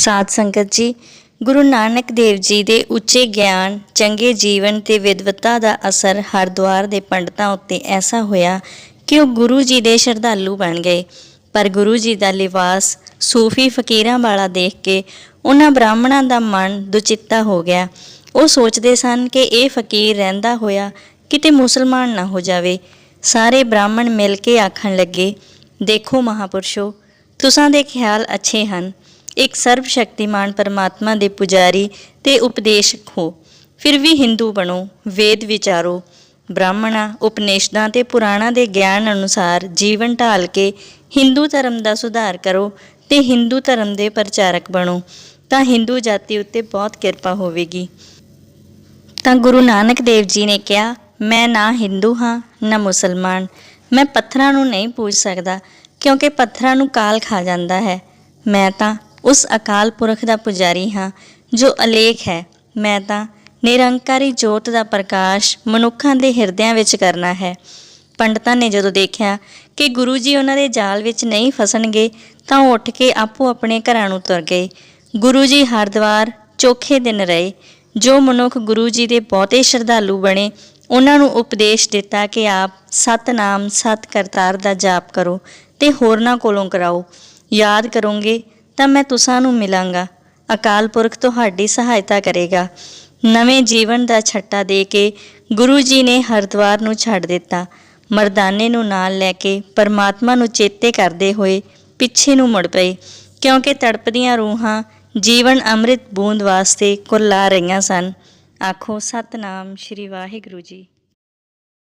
ਸਾਧ ਸੰਗਤ ਜੀ, ਗੁਰੂ ਨਾਨਕ ਦੇਵ ਜੀ ਦੇ ਉੱਚੇ ਗਿਆਨ, ਚੰਗੇ ਜੀਵਨ ਤੇ ਵਿਦਵਤਾ ਦਾ ਅਸਰ ਹਰਦੁਆਰ ਦੇ ਪੰਡਤਾਂ ਉੱਤੇ ਐਸਾ ਹੋਇਆ ਕਿ ਉਹ ਗੁਰੂ ਜੀ ਦੇ ਸ਼ਰਧਾਲੂ ਬਣ ਗਏ। ਪਰ ਗੁਰੂ ਜੀ ਦਾ ਲਿਵਾਸ ਸੂਫੀ ਫਕੀਰਾਂ ਵਾਲਾ ਦੇਖ ਕੇ ਉਹਨਾਂ ਬ੍ਰਾਹਮਣਾਂ ਦਾ ਮਨ ਦੁਚਿੱਤਾ ਹੋ ਗਿਆ। ਉਹ ਸੋਚਦੇ ਸਨ ਕਿ ਇਹ ਫਕੀਰ ਰਹਿੰਦਾ ਹੋਇਆ ਕਿਤੇ ਮੁਸਲਮਾਨ ਨਾ ਹੋ ਜਾਵੇ। ਸਾਰੇ ਬ੍ਰਾਹਮਣ ਮਿਲ ਕੇ ਆਖਣ ਲੱਗੇ, ਦੇਖੋ ਮਹਾਪੁਰਸ਼ੋ, ਤੁਸਾਂ ਦੇ ਖਿਆਲ ਅੱਛੇ ਹਨ। ਇੱਕ ਸਰਬ ਸ਼ਕਤੀਮਾਨ ਪਰਮਾਤਮਾ ਦੇ ਪੁਜਾਰੀ ਤੇ ਉਪਦੇਸ਼ਕ ਹੋ। ਫਿਰ ਵੀ ਹਿੰਦੂ ਬਣੋ, ਵੇਦ ਵਿਚਾਰੋ, ਬ੍ਰਾਹਮਣਾ, ਉਪਨੇਸ਼ਦਾਂ ਤੇ ਪੁਰਾਣਾਂ ਦੇ ਗਿਆਨ ਅਨੁਸਾਰ ਜੀਵਨ ਢਾਲ ਕੇ ਹਿੰਦੂ ਧਰਮ ਦਾ ਸੁਧਾਰ ਕਰੋ ਤੇ ਹਿੰਦੂ ਧਰਮ ਦੇ ਪ੍ਰਚਾਰਕ ਬਣੋ, ਤਾਂ ਹਿੰਦੂ ਜਾਤੀ ਉੱਤੇ ਬਹੁਤ ਕਿਰਪਾ ਹੋਵੇਗੀ। ਤਾਂ ਗੁਰੂ ਨਾਨਕ ਦੇਵ ਜੀ ਨੇ ਕਿਹਾ, ਮੈਂ ਨਾ ਹਿੰਦੂ ਹਾਂ, ਨਾ ਮੁਸਲਮਾਨ। ਮੈਂ ਪੱਥਰਾਂ ਨੂੰ ਨਹੀਂ ਪੂਜ ਸਕਦਾ, ਕਿਉਂਕਿ ਪੱਥਰਾਂ ਨੂੰ ਕਾਲ ਖਾ ਜਾਂਦਾ ਹੈ। ਮੈਂ ਤਾਂ ਉਸ ਅਕਾਲ ਪੁਰਖ ਦਾ ਪੁਜਾਰੀ ਹਾਂ, ਜੋ ਅਲੇਖ ਹੈ। ਮੈਂ ਤਾਂ ਨਿਰੰਕਾਰੀ ਜੋਤ ਦਾ ਪ੍ਰਕਾਸ਼ ਮਨੁੱਖਾਂ ਦੇ ਹਿਰਦਿਆਂ ਵਿੱਚ ਕਰਨਾ ਹੈ। ਪੰਡਤਾਂ ਨੇ ਜਦੋਂ ਦੇਖਿਆ ਕਿ ਗੁਰੂ ਜੀ ਉਹਨਾਂ ਦੇ ਜਾਲ ਵਿੱਚ ਨਹੀਂ ਫਸਣਗੇ, ਤਾਂ ਉਹ ਉੱਠ ਕੇ ਆਪੋ ਆਪਣੇ ਘਰਾਂ ਨੂੰ ਤੁਰ ਗਏ। ਗੁਰੂ ਜੀ ਹਰਦੁਆਰ ਚੋਖੇ ਦਿਨ ਰਹੇ। ਜੋ ਮਨੁੱਖ ਗੁਰੂ ਜੀ ਦੇ ਬਹੁਤੇ ਸ਼ਰਧਾਲੂ ਬਣੇ, ਉਹਨਾਂ ਨੂੰ ਉਪਦੇਸ਼ ਦਿੱਤਾ ਕਿ ਆਪ ਸਤਨਾਮ, ਸਤ ਕਰਤਾਰ ਦਾ ਜਾਪ ਕਰੋ ਤੇ ਹੋਰਨਾਂ ਕੋਲੋਂ ਕਰਾਓ। ਯਾਦ ਕਰੋਗੇ ਤਾਂ ਮੈਂ ਤੁਸਾਂ ਨੂੰ ਮਿਲਾਂਗਾ। ਅਕਾਲ ਪੁਰਖ ਤੁਹਾਡੀ ਸਹਾਇਤਾ ਕਰੇਗਾ। ਨਵੇਂ ਜੀਵਨ ਦਾ ਛੱਟਾ ਦੇ ਕੇ ਗੁਰੂ ਜੀ ਨੇ ਹਰਿਦੁਆਰ ਨੂੰ ਛੱਡ ਦਿੱਤਾ। ਮਰਦਾਨੇ ਨੂੰ ਨਾਲ ਲੈ ਕੇ ਪਰਮਾਤਮਾ ਨੂੰ ਚੇਤੇ ਕਰਦੇ ਹੋਏ ਪਿੱਛੇ ਨੂੰ ਮੁੜ ਪਏ, ਕਿਉਂਕਿ ਤੜਪਦੀਆਂ ਰੂਹਾਂ ਜੀਵਨ ਅੰਮ੍ਰਿਤ ਬੂੰਦ ਵਾਸਤੇ ਕੁਰਲਾ ਰਹੀਆਂ ਸਨ। ਆਖੋ, ਸਤਨਾਮ ਸ਼੍ਰੀ ਵਾਹਿਗੁਰੂ ਜੀ।